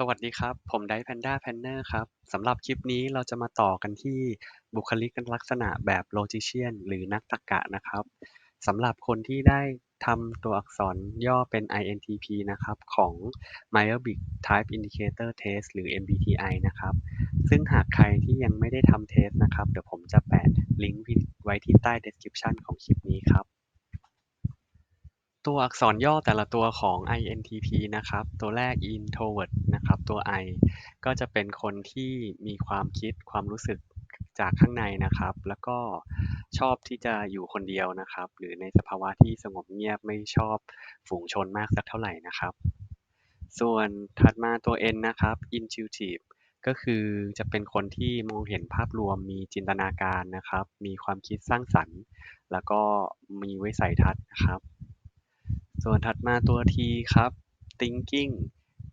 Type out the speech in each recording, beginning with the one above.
สวัสดีครับ ผมได Panda Planner ครับ สำหรับคลิปนี้เราจะมาต่อกันที่บุคลิกลักษณะแบบ Logician หรือนักตรรกะนะครับ สำหรับคนที่ได้ทำตัวอักษรย่อเป็น INTP นะครับ ของ Myobic Type Indicator Test หรือ MBTI นะครับ ซึ่งหากใครที่ยังไม่ได้ทำเทสนะครับ เดี๋ยวผมจะแปะลิงก์ไว้ที่ใต้ description ของคลิปนี้ครับ ตัวอักษรย่อแต่ละตัวของ INTP นะครับ ตัวแรก Introvert นะครับ ตัว I ก็จะเป็นคนที่มีความคิดความรู้สึกจากข้างในนะครับ แล้วก็ชอบที่จะอยู่คนเดียวนะครับ หรือในสภาวะที่สงบเงียบไม่ชอบฝูงชนมากสักเท่าไหร่นะครับ ส่วนถัดมาตัว N นะครับ Intuitive ก็คือจะเป็นคนที่มองเห็นภาพรวมมีจินตนาการนะครับ มีความคิดสร้างสรรค์ แล้วก็มีวิสัยทัศน์นะครับ ส่วนถัดมาตัว T ครับ thinking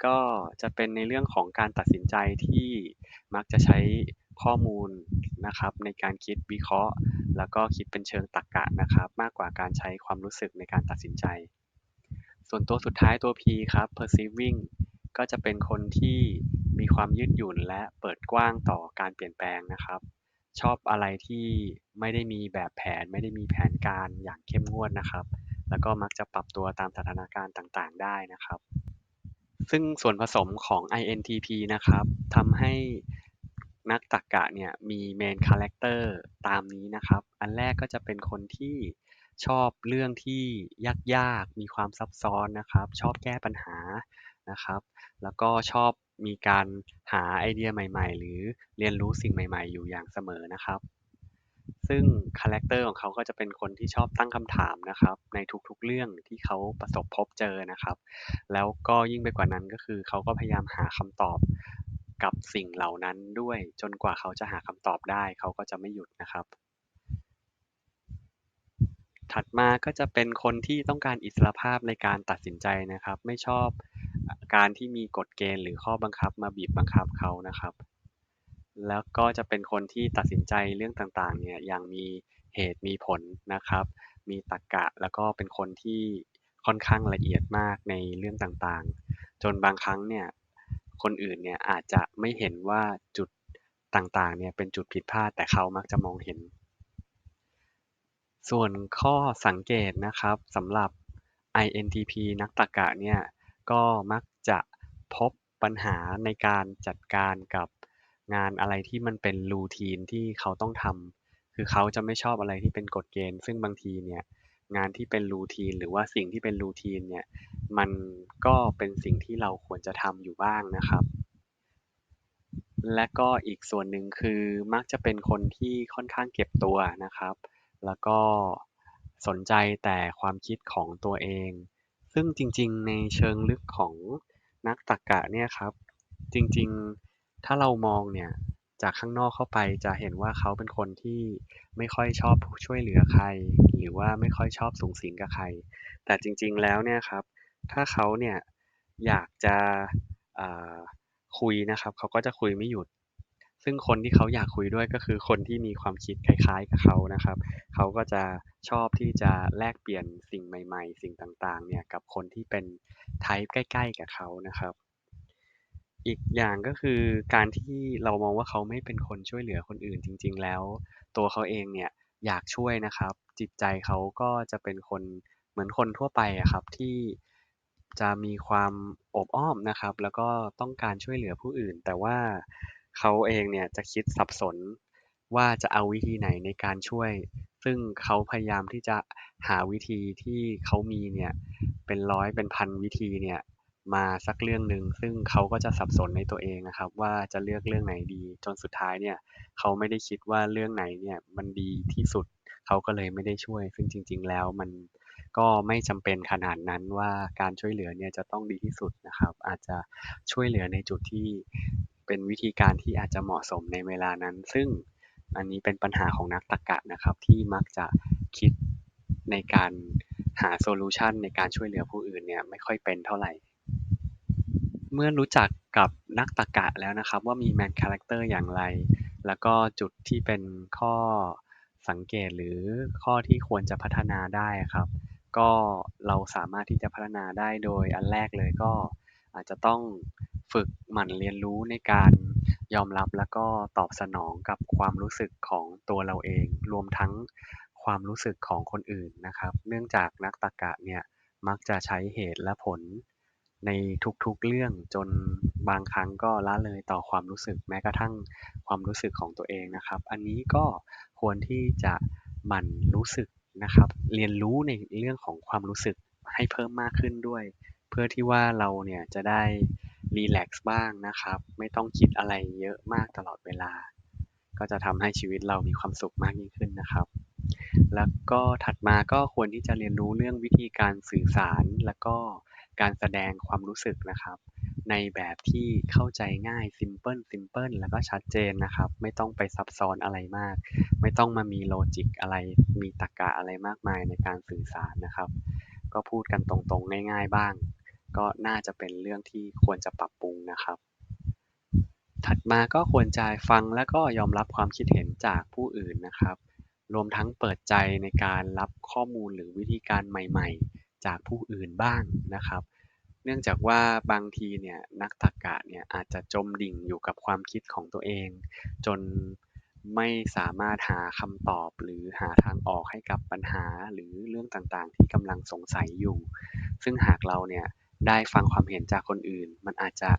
ก็จะเป็นในเรื่องของการตัดสินใจที่มักจะใช้ข้อมูลนะครับ ในการคิดวิเคราะห์ แล้วก็คิดเป็นเชิงตรรกะนะครับ มากกว่าการใช้ความรู้สึกในการตัดสินใจ ส่วนตัวสุดท้ายตัว P ครับ perceiving ก็จะเป็นคนที่มีความยืดหยุ่นและเปิดกว้างต่อการเปลี่ยนแปลงนะครับ ชอบอะไรที่ไม่ได้มีแบบแผน ไม่ได้มีแผนการอย่างเข้มงวดนะครับ แล้วก็มักจะปรับตัวตามสถานการณ์ต่าง ๆ ได้นะครับ ซึ่งส่วนผสมของ INTP นะครับทำให้นักตรรกะเนี่ยมี main character ตามนี้นะครับ อันแรกก็จะเป็นคนที่ชอบเรื่องที่ยาก ๆ มีความซับซ้อนนะครับ ชอบแก้ปัญหานะครับ แล้วก็ชอบมีการหาไอเดียใหม่ ๆ หรือเรียนรู้สิ่งใหม่ ๆ อยู่อย่างเสมอนะครับ ซึ่งคาแรคเตอร์ของเขาก็จะเป็นคนที่ชอบตั้งคำถามนะครับ ในทุกๆ เรื่องที่เขาประสบพบเจอนะครับ แล้วก็ยิ่งไปกว่านั้นก็คือเขาก็พยายามหาคำตอบกับสิ่งเหล่านั้นด้วย จนกว่าเขาจะหาคำตอบได้ เขาก็จะไม่หยุดนะครับ ถัดมาก็จะเป็นคนที่ต้องการอิสรภาพในการตัดสินใจนะครับ ไม่ชอบการที่มีกฎเกณฑ์หรือข้อบังคับมาบีบบังคับเขานะครับ แล้วก็จะเป็นคนที่ตัดสินใจเรื่องต่าง ๆ เนี่ยอย่างมีเหตุมีผลนะครับ มีตรรกะ แล้วก็เป็นคนที่ค่อนข้างละเอียดมากในเรื่องต่างๆ จนบางครั้งเนี่ยคนอื่นเนี่ยอาจจะไม่เห็นว่าจุดต่างๆ เนี่ยเป็นจุดผิดพลาด แต่เขามักจะมองเห็น ส่วนข้อสังเกตนะครับสำหรับ INTP นักตรรกะเนี่ยก็มักจะพบปัญหาในการจัดการกับ งานอะไรที่มันเป็นรูทีนที่เขาต้องทำ คือเขาจะไม่ชอบอะไรที่เป็นกฎเกณฑ์ ซึ่งบางทีเนี่ย งานที่เป็นรูทีนหรือว่าสิ่งที่เป็นรูทีนเนี่ย มันก็เป็นสิ่งที่เราควรจะทำอยู่บ้างนะครับ และก็อีกส่วนหนึ่งคือมักจะเป็นคนที่ค่อนข้างเก็บตัวนะครับ แล้วก็สนใจแต่ความคิดของตัวเอง ซึ่งจริง ๆ ในเชิงลึกของนักตรรกะเนี่ยครับ จริง ๆ ถ้าเรามองเนี่ย จากข้างนอกเข้าไปจะเห็นว่าเขาเป็นคนที่ไม่ค่อยชอบช่วยเหลือใคร หรือว่าไม่ค่อยชอบสุงสิงกับใคร แต่จริง ๆ แล้วเนี่ยครับ ถ้าเขาเนี่ยอยากจะคุยนะครับ เขาก็จะคุยไม่หยุด ซึ่งคนที่เขาอยากคุยด้วยก็คือคนที่มีความคิดคล้าย ๆ กับเขานะครับ เขาก็จะชอบที่จะแลกเปลี่ยนสิ่งใหม่ ๆ สิ่งต่างๆ เนี่ยกับคนที่เป็นไทป์ใกล้ ๆ กับเขานะครับ อีกอย่างก็คือการที่เรามองว่าเขาไม่เป็นคนช่วยเหลือคนอื่นจริง ๆ แล้ว ตัวเขาเองเนี่ยอยากช่วยนะครับ จิตใจเขาก็จะเป็นคนเหมือนคนทั่วไปอะครับ ที่จะมีความอบอ้อมนะครับ แล้วก็ต้องการช่วยเหลือผู้อื่น แต่ว่าเขาเองเนี่ยจะคิดสับสนว่าจะเอาวิธีไหนในการช่วย ซึ่งเขาพยายามที่จะหาวิธีที่เขามีเนี่ยเป็นร้อยเป็นพันวิธีเนี่ย มาสักเรื่องหนึ่ง ซึ่งเขาก็จะสับสนในตัวเองนะครับว่า จะเลือกเรื่องไหนดี จนสุดท้ายเนี่ยเขาไม่ได้คิดว่าเรื่องไหนเนี่ยมันดีที่สุด เขาก็เลยไม่ได้ช่วย ซึ่งจริง ๆ แล้วมันก็ไม่จำเป็นขนาดนั้นว่าการช่วยเหลือเนี่ยจะต้องดีที่สุดนะครับ อาจจะช่วยเหลือในจุดที่เป็นวิธีการที่อาจจะเหมาะสมในเวลานั้น ซึ่งอันนี้เป็นปัญหาของนักตรรกะนะครับ ที่มักจะคิดในการหาโซลูชันในการช่วยเหลือผู้อื่นเนี่ยไม่ค่อยเป็นเท่าไหร่ เมื่อรู้จักกับนักตรรกะแล้วนะครับว่ามีแมนคาแรคเตอร์อย่างไร แล้วก็จุดที่เป็นข้อสังเกตหรือข้อที่ควรจะพัฒนาได้ครับ ก็เราสามารถที่จะพัฒนาได้โดยอันแรกเลยก็อาจจะต้องฝึกฝึกหมั่นเรียนรู้ในการยอมรับแล้วก็ตอบสนองกับความรู้สึกของตัวเราเอง รวมทั้งความรู้สึกของคนอื่นนะครับ เนื่องจากนักตรรกะเนี่ยมักจะใช้เหตุและผล ในทุก ๆ เรื่องจนบางครั้งก็ละเลยต่อความรู้สึกแม้กระทั่งความรู้สึกของตัวเองนะครับ อันนี้ก็ควรที่จะหมั่นรู้สึกนะครับ เรียนรู้ในเรื่องของความรู้สึกให้เพิ่มมากขึ้นด้วย เพื่อที่ว่าเราเนี่ยจะได้รีแลกซ์บ้างนะครับ ไม่ต้องคิดอะไรเยอะมากตลอดเวลา ก็จะทำให้ชีวิตเรามีความสุขมากยิ่งขึ้นนะครับแล้วก็ถัดมาก็ควรที่จะเรียนรู้เรื่องวิธีการสื่อสาร แล้วก็ การแสดงความรู้สึกนะครับ ในแบบที่เข้าใจง่าย simple simple แล้วก็ชัดเจนนะครับ ไม่ต้องไปซับซ้อนอะไรมาก ไม่ต้องมามีโลจิกอะไร มีตรรกะอะไรมากมายในการสื่อสารนะครับ ก็พูดกันตรงๆ ง่ายๆบ้าง ก็น่าจะเป็นเรื่องที่ควรจะปรับปรุงนะครับ ถัดมาก็ควรจะฟังและก็ยอมรับความคิดเห็นจากผู้อื่นนะครับ รวมทั้งเปิดใจในการรับข้อมูลหรือวิธีการใหม่ ๆ จากผู้อื่นบ้างนะครับ เนื่องจากว่าบางทีเนี่ยนักตรรกะเนี่ยอาจจะจมดิ่งอยู่กับความคิดของตัวเอง จนไม่สามารถหาคำตอบหรือหาทางออกให้กับปัญหาหรือเรื่องต่างๆ ที่กำลังสงสัยอยู่ ซึ่งหากเราเนี่ยได้ฟังความเห็นจากคนอื่น มันอาจจะ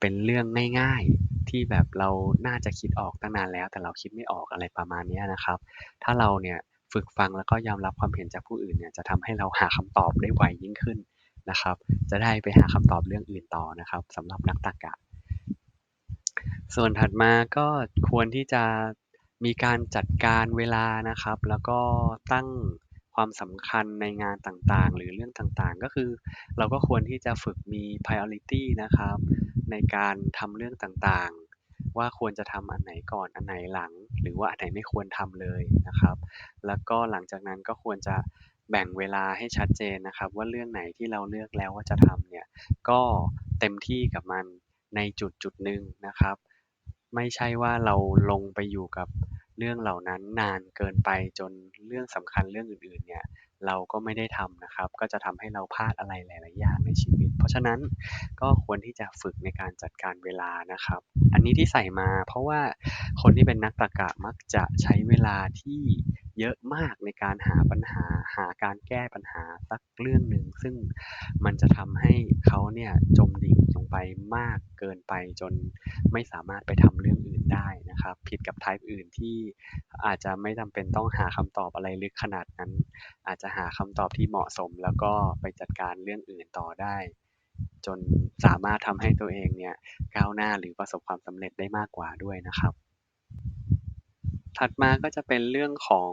เป็นเรื่องง่ายๆที่แบบเราน่าจะคิดออกตั้งนานแล้ว แต่เราคิดไม่ออกอะไรประมาณนี้นะครับ ถ้าเราเนี่ย ฝึกฟังแล้วก็ยอมรับความเห็นจากผู้อื่นเนี่ยจะทำให้เราหาคำตอบได้ไวยิ่งขึ้นนะครับ จะได้ไปหาคำตอบเรื่องอื่นต่อนะครับสำหรับนักตรรกะ ส่วนถัดมาก็ควรที่จะมีการจัดการเวลานะครับ แล้วก็ตั้งความสำคัญในงานต่างๆ หรือเรื่องต่างๆ ก็คือ เราก็ควรที่จะฝึกมี priority นะครับ ในการทำเรื่องต่างๆ ว่าควรจะทำอันไหนก่อนอันไหนหลัง หรือว่าอันไหนไม่ควรทำเลยนะครับ แล้วก็หลังจากนั้นก็ควรจะแบ่งเวลาให้ชัดเจนนะครับ ว่าเรื่องไหนที่เราเลือกแล้วว่าจะทำเนี่ยก็เต็มที่กับมันในจุดจุดหนึ่งนะครับ ไม่ใช่ว่าเราลงไปอยู่กับเรื่องเหล่านั้นนานเกินไปจนเรื่องสำคัญเรื่องอื่นๆเนี่ย เราก็ไม่ได้ทำนะครับ ก็จะทำให้เราพลาดอะไรหลาย ๆ อย่างในชีวิต เพราะฉะนั้นก็ควรที่จะฝึกในการจัดการเวลานะครับ อันนี้ที่ใส่มาเพราะว่าคนที่เป็นนักตรรกะมักจะใช้เวลาที่ เยอะมากในการหาปัญหา หาการแก้ปัญหาสักเรื่องหนึ่ง ซึ่งมันจะทำให้เขาเนี่ยจมดิ่งลงไปมากเกินไปจนไม่สามารถไปทำเรื่องอื่นได้นะครับ ผิดกับ type อื่นที่อาจจะไม่จำเป็นต้องหาคำตอบอะไรลึกขนาดนั้น อาจจะหาคำตอบที่เหมาะสม แล้วก็ไปจัดการเรื่องอื่นต่อได้ จนสามารถทำให้ตัวเองเนี่ยก้าวหน้าหรือประสบความสำเร็จได้มากกว่าด้วยนะครับ ถัดมาก็จะเป็นเรื่องของ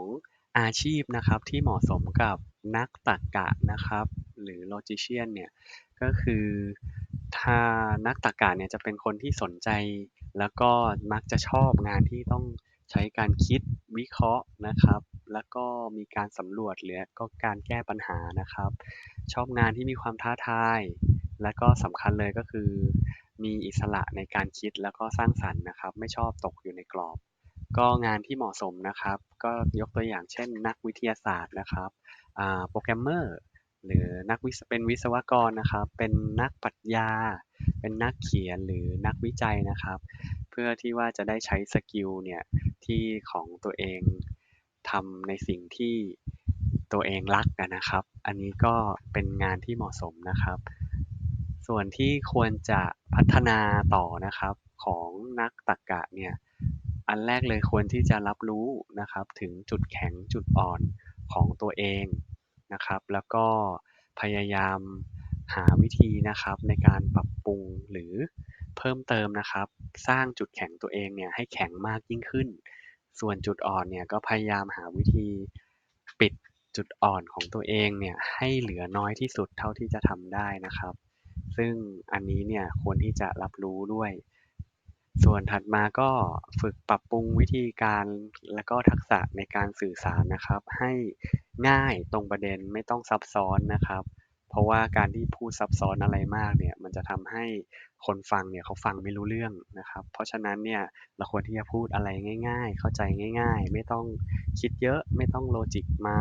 อาชีพนะครับที่เหมาะสมกับนักตรรกะนะครับ หรือ logician เนี่ยก็คือถ้านักตรรกะเนี่ยจะเป็นคนที่สนใจ แล้วก็มักจะชอบงานที่ต้องใช้การคิดวิเคราะห์นะครับ แล้วก็มีการสำรวจหรือก็การแก้ปัญหานะครับ ชอบงานที่มีความท้าทาย และก็สำคัญเลยก็คือ มีอิสระในการคิดแล้วก็สร้างสรรค์นะครับ ไม่ชอบตกอยู่ในกรอบ ก็งานที่เหมาะสมนะครับ ก็ยกตัวอย่างเช่น นักวิทยาศาสตร์นะครับโปรแกรมเมอร์หรือนักวิศเป็นวิศวกรนะครับ เป็นนักปรัชญา เป็นนักเขียนหรือนักวิจัยนะครับ เพื่อที่ว่าจะได้ใช้สกิลเนี่ยที่ของตัวเองทำในสิ่งที่ตัวเองรักนะครับ อันนี้ก็เป็นงานที่เหมาะสมนะครับ ส่วนที่ควรจะพัฒนาต่อนะครับของนักตรรกะเนี่ย อันแรกเลยควรที่จะรับรู้นะครับถึงจุดแข็งจุดอ่อนของตัวเองนะครับ แล้วก็พยายามหาวิธีนะครับในการปรับปรุงหรือเพิ่มเติมนะครับ สร้างจุดแข็งตัวเองเนี่ยให้แข็งมากยิ่งขึ้น ส่วนจุดอ่อนเนี่ยก็พยายามหาวิธีปิดจุดอ่อนของตัวเองเนี่ยให้เหลือน้อยที่สุดเท่าที่จะทำได้นะครับ ซึ่งอันนี้เนี่ยควรที่จะรับรู้ด้วย ส่วนถัดมาก็ฝึกปรับปรุงวิธีการ และก็ทักษะในการสื่อสารนะครับ ให้ง่ายตรงประเด็นไม่ต้องซับซ้อนนะครับ เพราะว่าการที่พูดซับซ้อนอะไรมากเนี่ยมันจะทำให้คนฟังเนี่ยเขาฟังไม่รู้เรื่องนะครับ เพราะฉะนั้นเนี่ยเราควรที่จะพูดอะไรง่าย ๆ เข้าใจง่าย ๆ ไม่ต้องคิดเยอะไม่ต้องโลจิกมา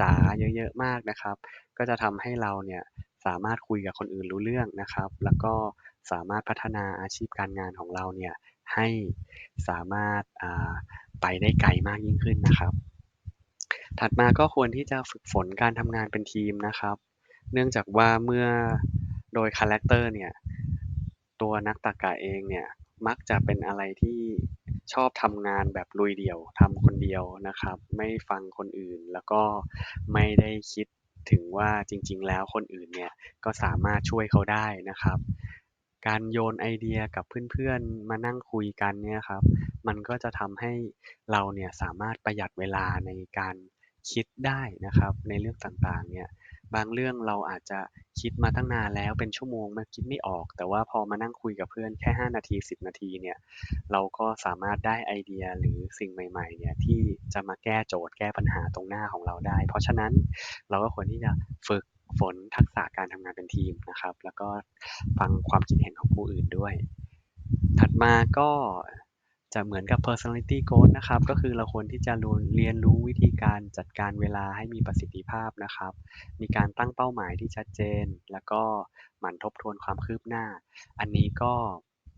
จ๋าๆเยอะๆมากนะครับ ก็จะทำให้เราเนี่ยสามารถคุยกับคนอื่นรู้เรื่องนะครับ แล้วก็ สามารถพัฒนาอาชีพการงานของเราเนี่ยให้สามารถไปได้ไกลมากยิ่งขึ้นนะครับ ถัดมาก็ควรที่จะฝึกฝนการทำงานเป็นทีมนะครับ เนื่องจากว่าเมื่อโดยคาแรคเตอร์เนี่ยตัวนักตรรกะเองเนี่ยมักจะเป็นอะไรที่ชอบทำงานแบบลุยเดี่ยวทำคนเดียวนะครับ ไม่ฟังคนอื่นแล้วก็ไม่ได้คิดถึงว่าจริง ๆ แล้วคนอื่นเนี่ยก็สามารถช่วยเขาได้นะครับ การโยนไอเดียกับเพื่อน ๆ มานั่งคุยกันเนี่ยครับ มันก็จะทำให้เราเนี่ยสามารถประหยัดเวลาในการคิดได้นะครับ ในเรื่องต่างๆ เนี่ย บางเรื่องเราอาจจะคิดมาตั้งนานแล้วเป็นชั่วโมงมาคิดไม่ออก แต่ว่าพอมานั่งคุยกับเพื่อนแค่ 5 นาที 10 นาทีเนี่ยเราก็สามารถได้ไอเดียหรือสิ่งใหม่ๆเนี่ยที่จะมาแก้โจทย์แก้ปัญหาตรงหน้าของเราได้ เพราะฉะนั้นเราก็ควรที่จะฝึก ฝนทักษะการทำงานเป็นทีมนะครับ แล้วก็ฟังความคิดเห็นของผู้อื่นด้วย ถัดมาก็จะเหมือนกับ personality growth นะครับ ก็คือเราควรที่จะรู้เรียนรู้วิธีการจัดการเวลาให้มีประสิทธิภาพนะครับ มีการตั้งเป้าหมายที่ชัดเจน แล้วก็หมั่นทบทวนความคืบหน้า อันนี้ก็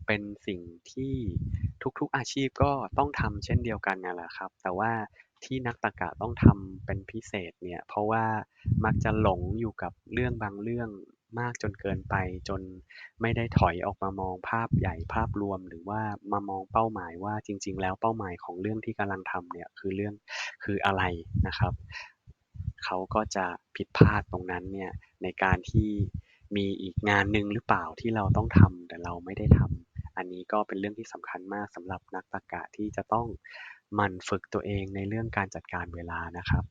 เป็นสิ่งที่ทุกๆอาชีพก็ต้องทำเช่นเดียวกันนั่นแหละครับ แต่ว่า ที่นักตรรกะต้องทำเป็นพิเศษเนี่ย เพราะว่ามักจะหลงอยู่กับเรื่องบางเรื่องมากจนเกินไป จนไม่ได้ถอยออกมามองภาพใหญ่ภาพรวม หรือว่ามามองเป้าหมายว่าจริง ๆ แล้วเป้าหมายของเรื่องที่กำลังทำเนี่ยคือเรื่องคืออะไรนะครับ เขาก็จะผิดพลาดตรงนั้นเนี่ยในการที่มีอีกงานหนึ่งหรือเปล่าที่เราต้องทำแต่เราไม่ได้ทำอันนี้ก็เป็นเรื่องที่สำคัญมากสำหรับนักตรรกะที่จะต้อง หมั่นฝึกตัวเองในเรื่องการจัดการเวลานะครับ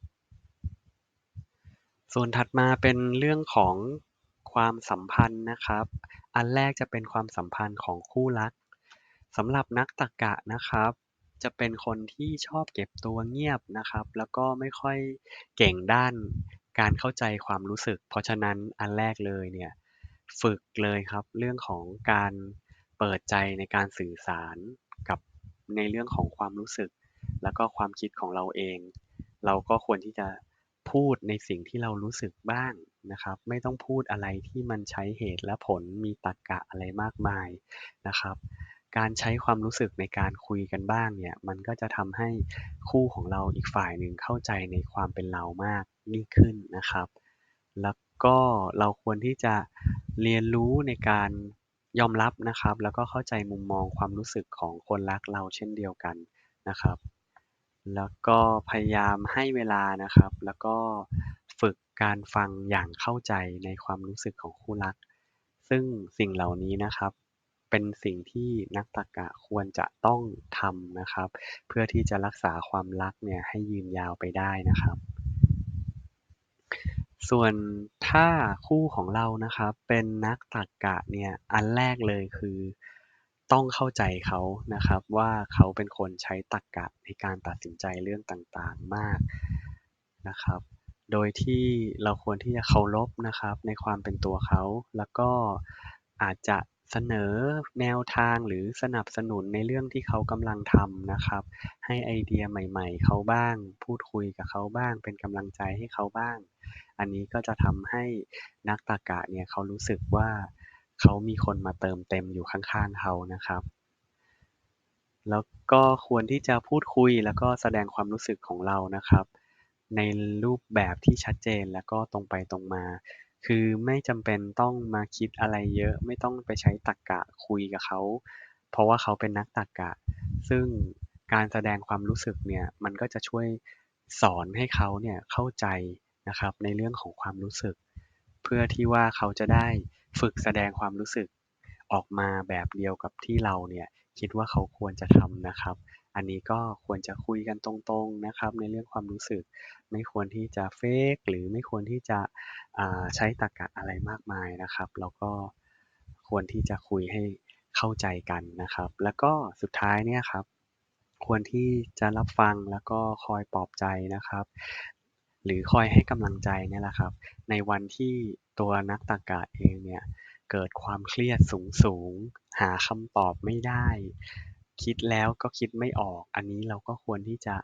ส่วนถัดมาเป็นเรื่องของความสัมพันธ์นะครับ อันแรกจะเป็นความสัมพันธ์ของคู่รักสำหรับนักตรกะนะครับ จะเป็นคนที่ชอบเก็บตัวเงียบนะครับ แล้วก็ไม่ค่อยเก่งด้านการเข้าใจความรู้สึก เพราะฉะนั้นอันแรกเลยเนี่ยฝึกเลยครับ เรื่องของการเปิดใจในการสื่อสารกับในเรื่องของความรู้สึก แล้วก็ความคิดของเราเอง เราก็ควรที่จะพูดในสิ่งที่เรารู้สึกบ้างนะครับ ไม่ต้องพูดอะไรที่มันใช้เหตุและผลมีตรรกะอะไรมากมายนะครับ การใช้ความรู้สึกในการคุยกันบ้างเนี่ย มันก็จะทำให้คู่ของเราอีกฝ่ายหนึ่งเข้าใจในความเป็นเรามากยิ่งขึ้นนะครับ แล้วก็เราควรที่จะเรียนรู้ในการยอมรับนะครับ แล้วก็เข้าใจมุมมองความรู้สึกของคนรักเราเช่นเดียวกันนะครับ แล้วก็พยายามให้เวลานะครับ แล้วก็ฝึกการฟังอย่างเข้าใจในความรู้สึกของคู่รัก ซึ่งสิ่งเหล่านี้นะครับ เป็นสิ่งที่นักตรรกะควรจะต้องทำนะครับ เพื่อที่จะรักษาความรักเนี่ยให้ยืนยาวไปได้นะครับ ส่วนถ้าคู่ของเรานะครับ เป็นนักตรรกะเนี่ยอันแรกเลยคือ ต้องเข้าใจเขานะครับว่า เขาเป็นคนใช้ตรรกะในการตัดสินใจเรื่องต่าง ๆ มากนะครับ โดยที่เราควรที่จะเคารพนะครับในความเป็นตัวเขา แล้วก็อาจจะเสนอแนวทางหรือสนับสนุนในเรื่องที่เขากำลังทำนะครับ ให้ไอเดียใหม่ ๆ เขาบ้าง พูดคุยกับเขาบ้าง เป็นกำลังใจให้เขาบ้าง อันนี้ก็จะทำให้นักตรรกะเนี่ยเขารู้สึกว่า เขามีคนมาเติมเต็มอยู่ข้าง ๆ เขานะครับ แล้วก็ควรที่จะพูดคุย แล้วก็แสดงความรู้สึกของเรานะครับ ในรูปแบบที่ชัดเจน แล้วก็ตรงไปตรงมา คือไม่จำเป็นต้องมาคิดอะไรเยอะ ไม่ต้องไปใช้ตรรกะคุยกับเขา เพราะว่าเขาเป็นนักตรรกะ ซึ่งการแสดงความรู้สึกเนี่ย มันก็จะช่วยสอนให้เขาเนี่ยเข้าใจนะครับในเรื่องของความรู้สึก เพื่อที่ว่าเขาจะได้ ฝึกแสดงความรู้สึกออกมาแบบเดียวกับที่เราเนี่ยคิดว่าเขาควรจะทำนะครับ อันนี้ก็ควรจะคุยกันตรงๆนะครับ ในเรื่องความรู้สึก ไม่ควรที่จะเฟกหรือไม่ควรที่จะใช้ตรรกะอะไรมากมายนะครับ แล้วก็ควรที่จะคุยให้เข้าใจกันนะครับ แล้วก็สุดท้ายเนี่ยครับควรที่จะรับฟังแล้วก็คอยปลอบใจนะครับ หรือคอยให้กำลังใจเนี่ยแหละครับ ในวันที่ตัวนักตรรกะเองเนี่ยเกิดความเครียดสูงๆหาคำตอบไม่ได้ คิดแล้วก็คิดไม่ออก อันนี้เราก็ควรที่จะ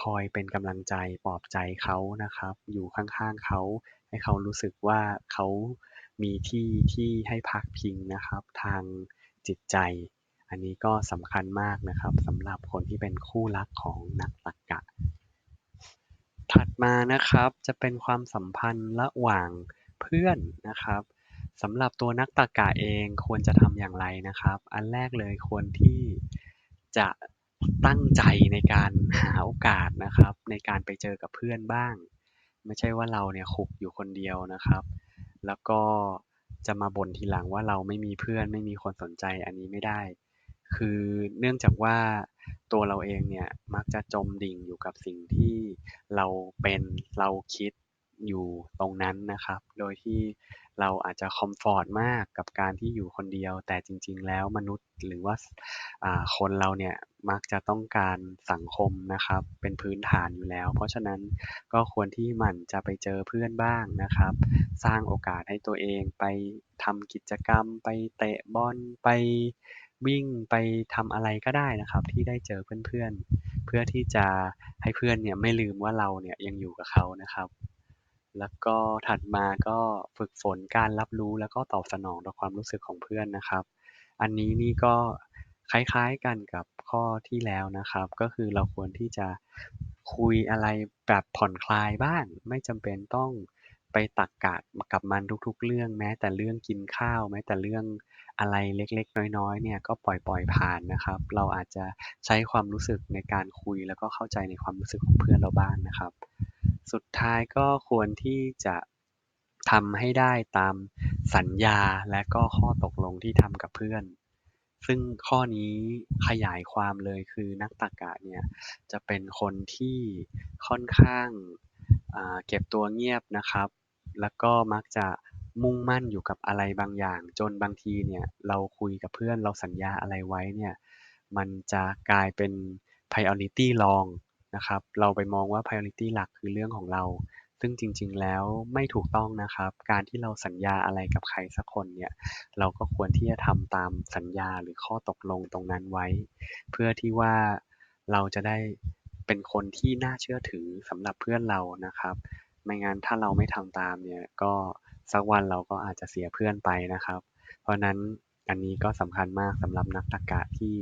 คอยเป็นกำลังใจปลอบใจเขานะครับ อยู่ข้างๆเขาให้เขารู้สึกว่าเขามีที่ที่ให้พักพิงนะครับ ทางจิตใจ อันนี้ก็สำคัญมากนะครับสำหรับคนที่เป็นคู่รักของนักตรรกะ ถัดมานะครับ จะเป็นความสัมพันธ์ระหว่างเพื่อนนะครับสำหรับตัวนักตรรกะเองควรจะทำอย่างไรนะครับ อันแรกเลยควรที่จะตั้งใจในการหาโอกาสนะครับ ในการไปเจอกับเพื่อนบ้าง ไม่ใช่ว่าเราเนี่ยขุกอยู่คนเดียวนะครับ แล้วก็จะมาบ่นทีหลังว่าเราไม่มีเพื่อนไม่มีคนสนใจอันนี้ไม่ได้ คือเนื่องจากว่า ตัวเราเองเนี่ยมักจะจมดิ่งอยู่กับสิ่งที่เราเป็น เราคิดอยู่ตรงนั้นนะครับ โดยที่เราอาจจะคอมฟอร์ตมากกับการที่อยู่คนเดียว แต่จริง ๆ แล้วมนุษย์หรือว่า อ่า คนเราเนี่ยมักจะต้องการสังคมนะครับ เป็นพื้นฐานอยู่แล้ว เพราะฉะนั้นก็ควรที่หมั่นจะไปเจอเพื่อนบ้างนะครับ สร้างโอกาสให้ตัวเองไปทำกิจกรรม ไปเตะบอล ไป วิ่งไปทำอะไรก็ได้นะครับ ที่ได้เจอเพื่อนๆ เพื่อที่จะให้เพื่อนเนี่ยไม่ลืมว่าเราเนี่ยยังอยู่กับเขานะครับ แล้วก็ถัดมาก็ฝึกฝนการรับรู้แล้วก็ตอบสนองต่อความรู้สึกของเพื่อนนะครับ อันนี้นี่ก็คล้ายๆกันกับข้อที่แล้วนะครับ ก็คือเราควรที่จะคุยอะไรแบบผ่อนคลายบ้าง ไม่จำเป็นต้อง ไปตักกะกับมันทุก ๆ เรื่อง แม้แต่เรื่องกินข้าว แม้แต่เรื่องอะไรเล็ก ๆ น้อย ๆ เนี่ย ก็ปล่อย ๆ ผ่านนะครับ เราอาจจะใช้ความรู้สึกในการคุย แล้วก็เข้าใจในความรู้สึกของเพื่อนเราบ้างนะครับ สุดท้ายก็ควรที่จะทำให้ได้ตามสัญญาและก็ข้อตกลงที่ทำกับเพื่อน ซึ่งข้อนี้ขยายความเลยคือนักตรรกะเนี่ยจะเป็นคนที่ค่อนข้างเก็บตัวเงียบนะครับ แล้วก็มักจะมุ่งมั่นอยู่กับอะไรบางอย่าง จนบางทีเนี่ยเราคุยกับเพื่อน เราสัญญาอะไรไว้เนี่ย มันจะกลายเป็น priority รองนะครับ เราไปมองว่า priority หลักคือเรื่องของเรา ซึ่งจริง ๆ แล้วไม่ถูกต้องนะครับ การที่เราสัญญาอะไรกับใครสักคนเนี่ย เราก็ควรที่จะทำตามสัญญาหรือข้อตกลงตรงนั้นไว้ เพื่อที่ว่าเราจะได้เป็นคนที่น่าเชื่อถือสำหรับเพื่อนเรานะครับ ไม่งั้นถ้าเราไม่ทำตามเนี่ย ก็สักวันเราก็อาจจะเสียเพื่อนไปนะครับ เพราะนั้นอันนี้ก็สำคัญมากสำหรับนักตรกะที่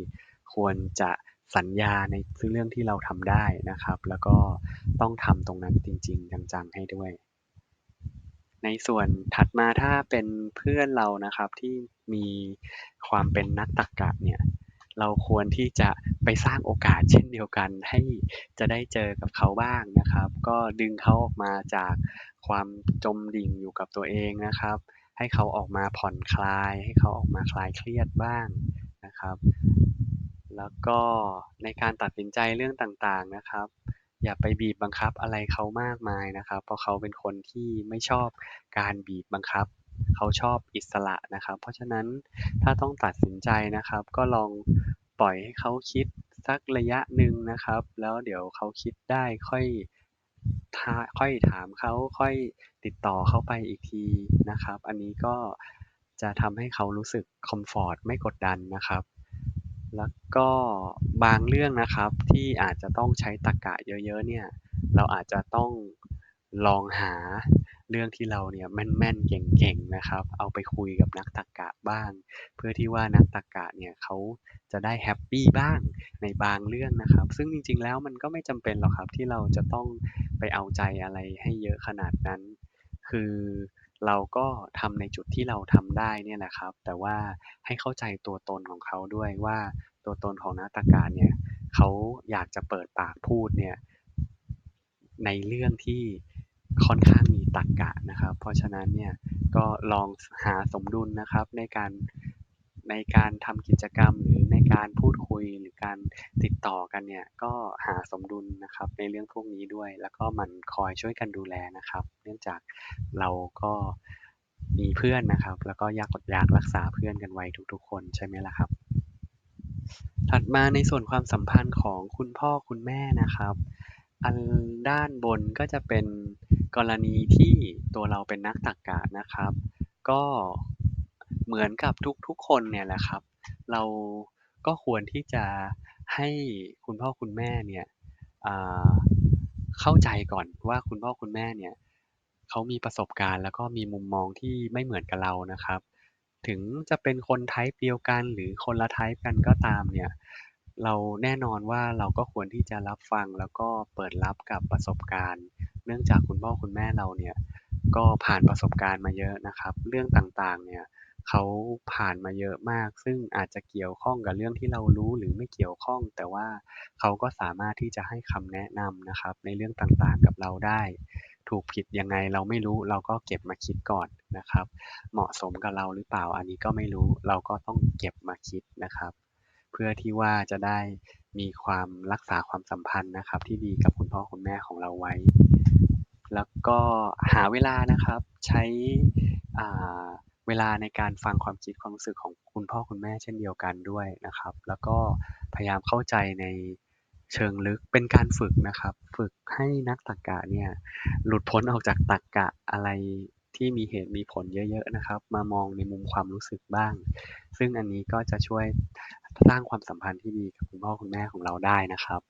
ควรจะสัญญาในเรื่องที่เราทำได้นะครับ แล้วก็ต้องทำตรงนั้นจริง ๆ จังๆให้ด้วย ในส่วนถัดมาถ้าเป็นเพื่อนเรานะครับที่มีความเป็นนักตรรกะเนี่ย เราควรที่จะไปสร้างโอกาสเช่นเดียวกัน ให้จะได้เจอกับเขาบ้างนะครับ ก็ดึงเขาออกมาจากความจมดิ่งอยู่กับตัวเองนะครับ ให้เขาออกมาผ่อนคลาย ให้เขาออกมาคลายเครียดบ้างนะครับ แล้วก็ในการตัดสินใจเรื่องต่างๆนะครับ อย่าไปบีบบังคับอะไรเขามากมายนะครับ เพราะเขาเป็นคนที่ไม่ชอบการบีบบังคับ เขาชอบอิสระนะครับ เพราะฉะนั้นถ้าต้องตัดสินใจนะครับ ก็ลองปล่อยให้เขาคิดสักระยะหนึ่งนะครับ แล้วเดี๋ยวเขาคิดได้ค่อยท้าค่อยถามเขาค่อยติดต่อเข้าไปอีกทีนะครับ อันนี้ก็จะทำให้เขารู้สึกคอมฟอร์ตไม่กดดันนะครับ แล้วก็บางเรื่องนะครับที่อาจจะต้องใช้ตรรกะเยอะๆเนี่ย เราอาจจะต้องลองหา เรื่องที่เราเนี่ยแม่นๆเก่งๆนะครับ เอาไปคุยกับนักตรรกะบ้าง เพื่อที่ว่านักตรรกะเนี่ยเขาจะได้แฮปปี้บ้างในบางเรื่องนะครับ ซึ่งจริงๆแล้วมันก็ไม่จำเป็นหรอกครับที่เราจะต้องไปเอาใจอะไรให้เยอะขนาดนั้น คือเราก็ทำในจุดที่เราทำได้เนี่ยแหละครับ แต่ว่าให้เข้าใจตัวตนของเขาด้วยว่าตัวตนของนักตรรกะเนี่ยเขาอยากจะเปิดปากพูดเนี่ยในเรื่องที่ ค่อนข้างมีตรรกะนะครับ เพราะฉะนั้นเนี่ยก็ลองหาสมดุลนะครับในการในการทำกิจกรรมหรือในการพูดคุยหรือการติดต่อกันเนี่ยก็หาสมดุลนะครับในเรื่องพวกนี้ด้วย แล้วก็มันคอยช่วยกันดูแลนะครับ เนื่องจากเราก็มีเพื่อนนะครับ แล้วก็อยากอยากรักษาเพื่อนกันไว้ทุกๆ คนใช่ไหมล่ะครับ ถัดมาในส่วนความสัมพันธ์ของคุณพ่อคุณแม่นะครับ อันด้านบนก็จะเป็นกรณีที่ตัวเราเป็นนักตรรกะนะครับ ก็เหมือนกับทุกๆคนเนี่ยแหละครับ เราก็ควรที่จะให้คุณพ่อคุณแม่เนี่ยอ่าเข้าใจก่อนว่าคุณพ่อคุณแม่เนี่ยเขามีประสบการณ์แล้วก็มีมุมมองที่ไม่เหมือนกับเรานะครับ ถึงจะเป็นคน type เดียวกันหรือคนละ type กันก็ตามเนี่ย เราแน่นอนว่าเราก็ควรที่จะรับฟัง แล้วก็เปิดรับกับประสบการณ์ เนื่องจากคุณพ่อคุณแม่เราเนี่ยก็ผ่านประสบการณ์มาเยอะนะครับ เรื่องต่างๆ เนี่ยเขาผ่านมาเยอะมาก ซึ่งอาจจะเกี่ยวข้องกับเรื่องที่เรารู้หรือไม่เกี่ยวข้อง แต่ว่าเขาก็สามารถที่จะให้คำแนะนำนะครับ ในเรื่องต่างๆ กับเราได้ ถูกผิดยังไงเราไม่รู้ เราก็เก็บมาคิดก่อนนะครับ เหมาะสมกับเราหรือเปล่าอันนี้ก็ไม่รู้ เราก็ต้องเก็บมาคิดนะครับ เพื่อที่ว่าจะได้มีความรักษาความสัมพันธ์นะครับ ที่ดีกับคุณพ่อคุณแม่ของเราไว้ แล้วก็หาเวลานะครับใช้เวลาในการฟังความคิดความรู้สึกของคุณพ่อคุณแม่เช่นเดียวกันด้วยนะครับ แล้วก็พยายามเข้าใจในเชิงลึกเป็นการฝึกนะครับ ฝึกให้นักตรรกะเนี่ยหลุดพ้นออกจากตรรกะอะไร ที่มีเหตุมีผลเยอะๆนะครับ มามองในมุมความรู้สึกบ้าง ซึ่งอันนี้ก็จะช่วยสร้างความสัมพันธ์ที่ดีกับคุณพ่อคุณแม่ของเราได้นะครับ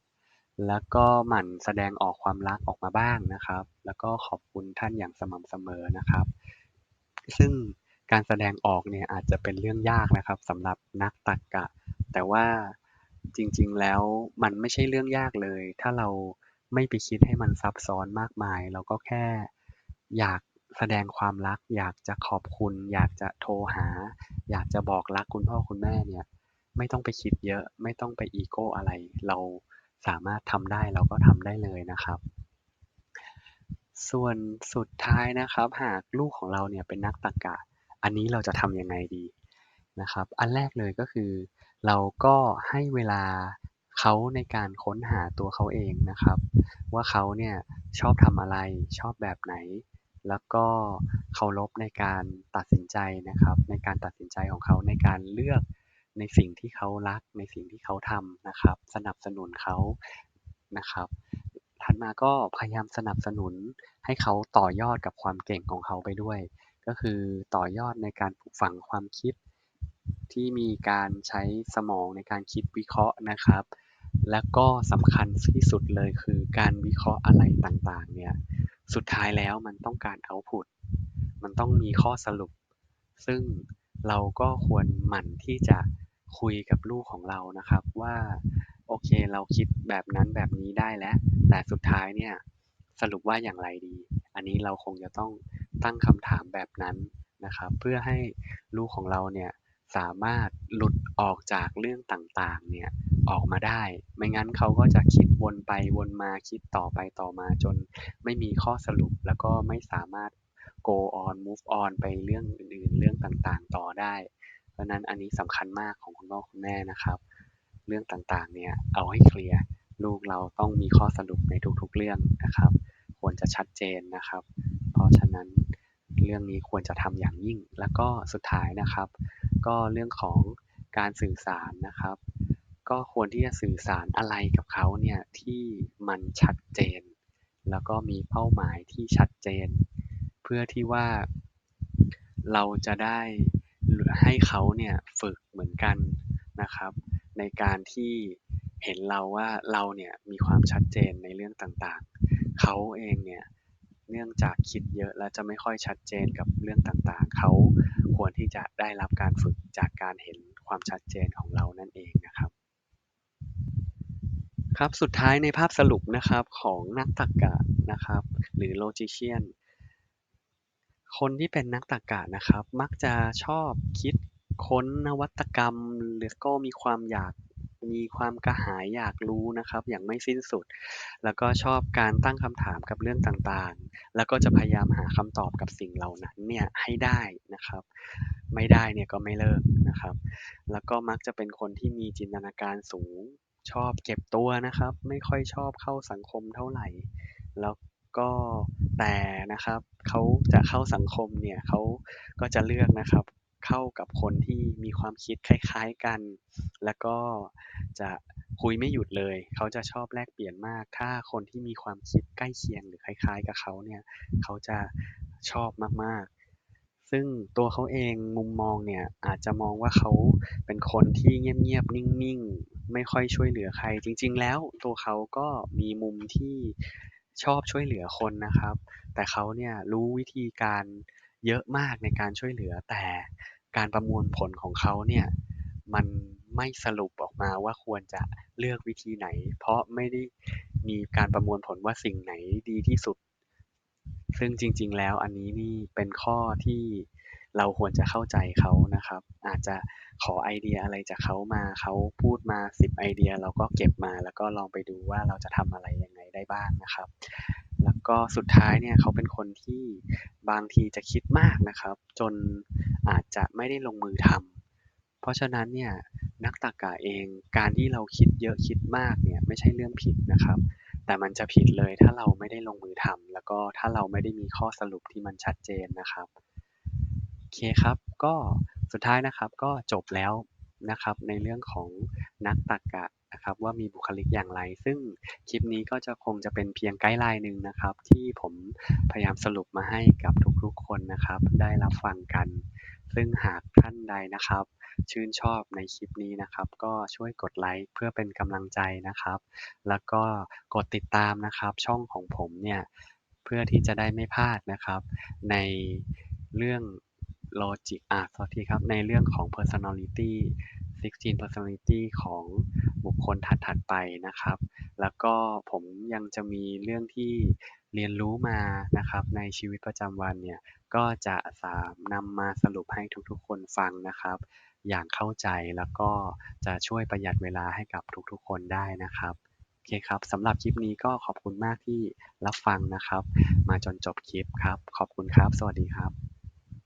แล้วก็หมั่นแสดงออกความรักออกมาบ้างนะครับ แล้วก็ขอบคุณท่านอย่างสม่ำเสมอนะครับ ซึ่งการแสดงออกเนี่ยอาจจะเป็นเรื่องยากนะครับสำหรับนักตรรกะแต่ว่าจริงๆแล้วมันไม่ใช่เรื่องยากเลย ถ้าเราไม่ไปคิดให้มันซับซ้อนมากมาย เราก็แค่อยาก แสดงความรัก อยากจะขอบคุณ อยากจะโทรหา อยากจะบอกรักคุณพ่อคุณแม่เนี่ย ไม่ต้องไปคิดเยอะ ไม่ต้องไปอีโก้อะไร เราสามารถทำได้เราก็ทำได้เลยนะครับ ส่วนสุดท้ายนะครับ หากลูกของเราเนี่ยเป็นนักตรรกะ อันนี้เราจะทำยังไงดีนะครับ อันแรกเลยก็คือ เราก็ให้เวลาเขาในการค้นหาตัวเขาเองนะครับ ว่าเขาเนี่ยชอบทำอะไรชอบแบบไหน แล้วก็เคารพในการตัดสินใจนะครับ ในการตัดสินใจของเขาในการเลือกในสิ่งที่เขารัก ในสิ่งที่เขาทำนะครับ สนับสนุนเขานะครับ ถัดมาก็พยายามสนับสนุนให้เขาต่อยอดกับความเก่งของเขาไปด้วย ก็คือต่อยอดในการปลูกฝังความคิดที่มีการใช้สมองในการคิดวิเคราะห์นะครับ และก็สำคัญที่สุดเลยคือการวิเคราะห์อะไรต่างๆ เนี่ย สุดท้ายแล้วมันต้องการเอาพุตมันต้องมีข้อสรุป ซึ่งเราก็ควรหมั่นที่จะคุยกับลูกของเรานะครับว่า โอเคเราคิดแบบนั้นแบบนี้ได้แล้ว แต่สุดท้ายเนี่ยสรุปว่าอย่างไรดี อันนี้เราคงจะต้องตั้งคำถามแบบนั้นนะครับ เพื่อให้ลูกของเราเนี่ย สามารถหลุดออกจากเรื่องต่าง ๆ เนี่ย ออกมาได้ ไม่งั้นเขาก็จะคิดวนไปวนมา คิดต่อไปต่อมาจนไม่มีข้อสรุป แล้วก็ไม่สามารถ go on move on ไปเรื่องอื่น ๆ เรื่องต่าง ๆ ต่อได้ เพราะนั้นอันนี้สำคัญมากของคุณพ่อคุณแม่นะครับ เรื่องต่าง ๆ เนี่ย เอาให้เคลียร์ ลูกเราต้องมีข้อสรุปในทุก ๆ เรื่องนะครับ ควรจะชัดเจนนะครับ เพราะฉะนั้นเรื่องนี้ควรจะทำอย่างยิ่ง แล้วก็สุดท้ายนะครับ ก็เรื่องของการสื่อสารนะครับ ก็ควรที่จะสื่อสารอะไรกับเขาเนี่ยที่มันชัดเจน แล้วก็มีเป้าหมายที่ชัดเจน เพื่อที่ว่าเราจะได้ให้เขาเนี่ยฝึกเหมือนกันนะครับ ในการที่เห็นเราว่าเราเนี่ยมีความชัดเจนในเรื่องต่างๆ เขาเองเนี่ยเนื่องจากคิดเยอะและจะไม่ค่อยชัดเจนกับเรื่องต่างๆ เขา ควรที่จะได้รับการฝึกจากการเห็นความชัดเจนของเรานั่นเองนะครับ ครับสุดท้ายในภาพสรุปนะครับของนักตรรกะนะครับ หรือโลจิเชียนคนที่เป็นนักตรรกะนะครับ มักจะชอบคิดค้นนวัตกรรม หรือก็มีความอยาก มีความกระหายอยากรู้นะครับ อย่างไม่สิ้นสุด แล้วก็ชอบการตั้งคำถามกับเรื่องต่างๆ แล้วก็จะพยายามหาคำตอบกับสิ่งเหล่านั้นเนี่ยให้ได้นะครับ ไม่ได้เนี่ยก็ไม่เลิกนะครับ แล้วก็มักจะเป็นคนที่มีจินตนาการสูง ชอบเก็บตัวนะครับ ไม่ค่อยชอบเข้าสังคมเท่าไหร่ แล้วก็แต่นะครับเขาจะเข้าสังคมเนี่ยเขาก็จะเลือกนะครับ เข้ากับคนที่มีความคิดคล้ายๆกัน แล้วก็จะคุยไม่หยุดเลย เขาจะชอบแลกเปลี่ยนมาก ถ้าคนที่มีความคิดใกล้เคียงหรือคล้าย ๆ กับเขาเนี่ยเขาจะชอบมากๆ ซึ่งตัวเขาเองมุมมองเนี่ยอาจจะมองว่าเขาเป็นคนที่เงียบๆนิ่งๆ ไม่ค่อยช่วยเหลือใคร จริง ๆ แล้วตัวเขาก็มีมุมที่ชอบช่วยเหลือคนนะครับ แต่เขาเนี่ยรู้วิธีการ เยอะมากในการช่วยเหลือ แต่การประมวลผลของเขาเนี่ยมันไม่สรุปออกมาว่าควรจะเลือกวิธีไหน เพราะไม่ได้มีการประมวลผลว่าสิ่งไหนดีที่สุด ซึ่งจริง ๆ แล้วอันนี้นี่เป็นข้อที่เราควรจะเข้าใจเขานะครับ อาจจะขอไอเดียอะไรจากเขามาเขาพูดมาสิบไอเดีย เราก็เก็บมาแล้วก็ลองไปดูว่าเราจะทำอะไรยังไง ได้บ้างนะครับ แล้วก็สุดท้ายเนี่ยเขาเป็นคนที่บางทีจะคิดมากนะครับ จนอาจจะไม่ได้ลงมือทำเพราะฉะนั้นเนี่ยนักตรรกะเองการที่เราคิดเยอะคิดมากเนี่ยไม่ใช่เรื่องผิดนะครับ แต่มันจะผิดเลยถ้าเราไม่ได้ลงมือทำแล้วก็ถ้าเราไม่ได้มีข้อสรุปที่มันชัดเจนนะครับโอเคครับ ก็สุดท้ายนะครับก็จบแล้วนะครับในเรื่องของนักตรรกะ นะครับว่ามีบุคลิกอย่างไร ซึ่งคลิปนี้ก็จะคงจะเป็นเพียงไกด์ไลน์หนึ่งนะครับ ที่ผมพยายามสรุปมาให้กับทุกๆคนนะครับ ได้รับฟังกัน ซึ่งหากท่านใดนะครับ ชื่นชอบในคลิปนี้นะครับ ก็ช่วยกดไลค์เพื่อเป็นกำลังใจนะครับ แล้วก็กดติดตามนะครับ ช่องของผมเนี่ยเพื่อที่จะได้ไม่พลาดนะครับ ในเรื่อง logic อะขอทีครับ ในเรื่องของ personality 16 personality ของบุคคลถัดๆไปนะครับ แล้วก็ผมยังจะมีเรื่องที่เรียนรู้มานะครับ ในชีวิตประจำวันเนี่ย ก็จะสามนำมาสรุปให้ทุกๆ คนฟังนะครับ อย่างเข้าใจแล้วก็จะช่วยประหยัดเวลาให้กับทุกๆ คนได้นะครับโอเคครับสำหรับคลิปนี้ก็ขอบคุณมากที่รับฟังนะครับ มาจนจบคลิปครับ ขอบคุณครับ สวัสดีครับ